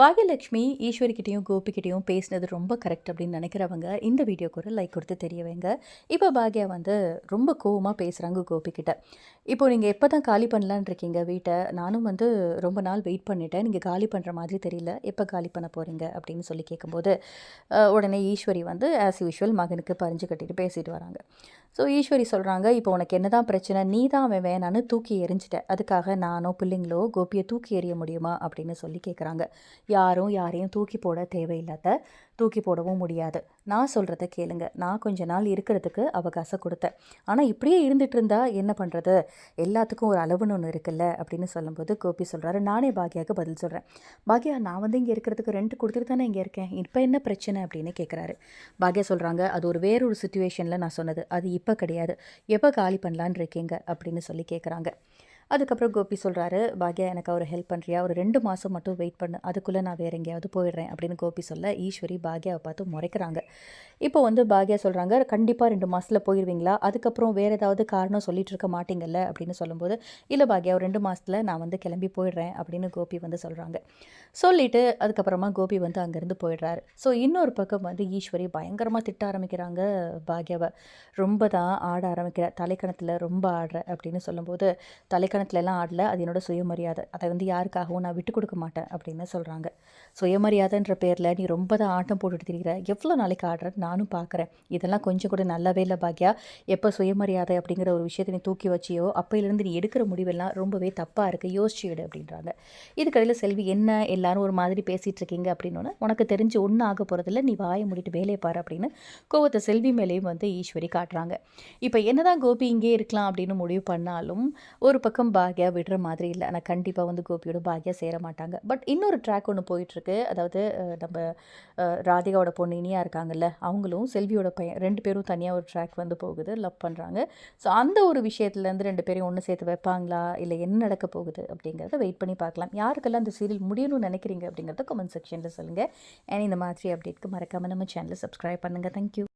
பாகியலட்சுமி ஈஸ்வரிக்கிட்டையும் கோபிக்கிட்டேயும் பேசினது ரொம்ப கரெக்ட் அப்படின்னு நினைக்கிறவங்க இந்த வீடியோக்கு ஒரு லைக் கொடுத்து தெரிய வைங்க இப்போ பாக்யா வந்து ரொம்ப கோவமாக பேசுகிறாங்க கோபிக்கிட்ட இப்போ நீங்கள் எப்போ தான் காலி பண்ணலான்னு இருக்கீங்க வீட்டை நானும் வந்து ரொம்ப நாள் வெயிட் பண்ணிட்டேன். நீங்கள் காலி பண்ணுற மாதிரி தெரியல. எப்போ காலி பண்ண போகிறீங்க அப்படின்னு சொல்லி கேட்கும்போது உடனே ஈஸ்வரி வந்து ஆஸ் யூஷுவல் மகனுக்கு பறிஞ்சு கட்டிட்டு பேசிட்டு வராங்க. ஸோ ஈஸ்வரி சொல்கிறாங்க இப்போ உனக்கு என்னதான் பிரச்சனை? நீ தான் அவன் வேணான்னு தூக்கி எறிஞ்சிட்ட. அதுக்காக நானோ பிள்ளைங்களோ கோபியை தூக்கி எறிய முடியுமா? அப்படின்னு சொல்லி கேட்குறாங்க யாரும் யாரையும் தூக்கி போட தேவையில்லாத தூக்கி போடவும் முடியாது. நான் சொல்கிறத கேளுங்க. நான் கொஞ்ச நாள் இருக்கிறதுக்கு அவகாசம் கொடுத்தேன். ஆனால் இப்படியே இருந்துட்டு இருந்தா என்ன பண்ணுறது எல்லாத்துக்கும் ஒரு அளவுன்னு ஒன்று இருக்குல்ல? அப்படின்னு சொல்லும்போது கோபி சொல்கிறாரு நானே பாக்யாவுக்கு பதில் சொல்கிறேன் பாக்யா நான் வந்து இங்கே இருக்கிறதுக்கு ரெண்ட் கொடுத்துட்டு தானே இங்கே இருக்கேன். இப்போ என்ன பிரச்சனை? அப்படின்னு கேட்குறாரு பாக்யா சொல்கிறாங்க அது ஒரு வேறொரு சுச்சுவேஷனில் நான் சொன்னது. அது இப்போ கிடையாது. எப்போ காலி பண்ணலான்னு இருக்கீங்க? அப்படின்னு சொல்லி கேட்குறாங்க அதுக்கப்புறம் கோபி சொல்கிறாரு பாக்யா எனக்கு அவர் ஹெல்ப் பண்ணுறியா ஒரு ரெண்டு மாதம் மட்டும் வெயிட் பண்ணு. அதுக்குள்ளே நான் வேறு எங்கேயாவது போயிடுறேன் அப்படின்னு கோபி சொல்ல ஈஸ்வரி பாக்யாவை பார்த்து முறைக்கிறாங்க. இப்போ வந்து பாக்யா சொல்கிறாங்க கண்டிப்பாக ரெண்டு மாதத்தில் போயிடுவீங்களா அதுக்கப்புறம் வேறு ஏதாவது காரணம் சொல்லிட்டு இருக்க மாட்டீங்கல்ல? அப்படின்னு சொல்லும்போது இல்லை பாக்யா ஒரு ரெண்டு மாதத்தில் நான் வந்து கிளம்பி போயிடுறேன் அப்படின்னு கோபி வந்து சொல்கிறாங்க சொல்லிவிட்டு அதுக்கப்புறமா கோபி வந்து அங்கேருந்து போயிடுறாரு. ஸோ இன்னொரு பக்கம் வந்து ஈஸ்வரி பயங்கரமாக திட்ட ஆரம்பிக்கிறாங்க பாக்யாவை. ரொம்ப தான் ஆட ஆரம்பிக்கிற தலைக்கணத்தில் ரொம்ப ஆடுற அப்படின்னு சொல்லும்போது தலைக்கணத்துல இலக்கணத்துலலாம் ஆடல. அது என்னோட சுயமரியாதை. அதை வந்து யாருக்காகவும் நான் விட்டு கொடுக்க மாட்டேன் அப்படின்னு சொல்கிறாங்க சுயமரியாதைன்ற பேரில் நீ ரொம்ப தான் ஆட்டம் போட்டுட்டு திரிகிற எவ்வளோ நாளைக்கு ஆடுறன்னு நானும் பார்க்குறேன் இதெல்லாம் கொஞ்சம் கூட நல்லாவே இல்லை பாக்யா. எப்போ சுயமரியாதை அப்படிங்கிற ஒரு விஷயத்தை நீ தூக்கி வச்சியோ அப்போயிலேருந்து நீ எடுக்கிற முடிவெல்லாம் ரொம்பவே தப்பாக இருக்குது யோசிச்சு எடு அப்படின்றாங்க. இதுக்கடையில் செல்வி என்ன எல்லாரும் ஒரு மாதிரி பேசிகிட்டு இருக்கீங்க? அப்படின்னு உனக்கு தெரிஞ்சு ஒன்றும் ஆக போகிறதில்ல நீ வாயை முடிட்டு வேலையை பாரு அப்படின்னு கோவத்தை செல்வி மேலேயும் வந்து ஈஸ்வரி காட்டுறாங்க. இப்போ என்னதான் கோபி இங்கே இருக்கலாம் அப்படின்னு முடிவு பண்ணாலும் ஒரு பக்கம் பாக்யா விடுற மாதிரி இல்லை. ஆனால் கண்டிப்பாக வந்து கோபியோட பாக்யா சேர மாட்டாங்க. பட் இன்னொரு ட்ராக் ஒன்று போயிட்டுருக்கு. அதாவது நம்ம ராதிகாவோட பொண்ணு இனியா இருக்காங்கல்ல அவங்களும் செல்வியோட பையன் ரெண்டு பேரும் தனியாக ஒரு ட்ராக் வந்து போகுது லவ் பண்ணுறாங்க ஸோ அந்த ஒரு விஷயத்துலேருந்து ரெண்டு பேரையும் ஒன்று சேர்த்து வைப்பாங்களா? இல்லை என்ன நடக்க போகுது? அப்படிங்கிறத வெயிட் பண்ணி பார்க்கலாம் யாருக்கெல்லாம் அந்த சீரியல் முடியணும்னு நினைக்கிறீங்க அப்படிங்கிறத கமெண்ட் செக்ஷனில் சொல்லுங்கள் அண்ட் இந்த மாதிரி அப்டேட்க்கு மறக்காமல் நம்ம சேனலை சப்ஸ்கிரைப் பண்ணுங்கள் தேங்க்யூ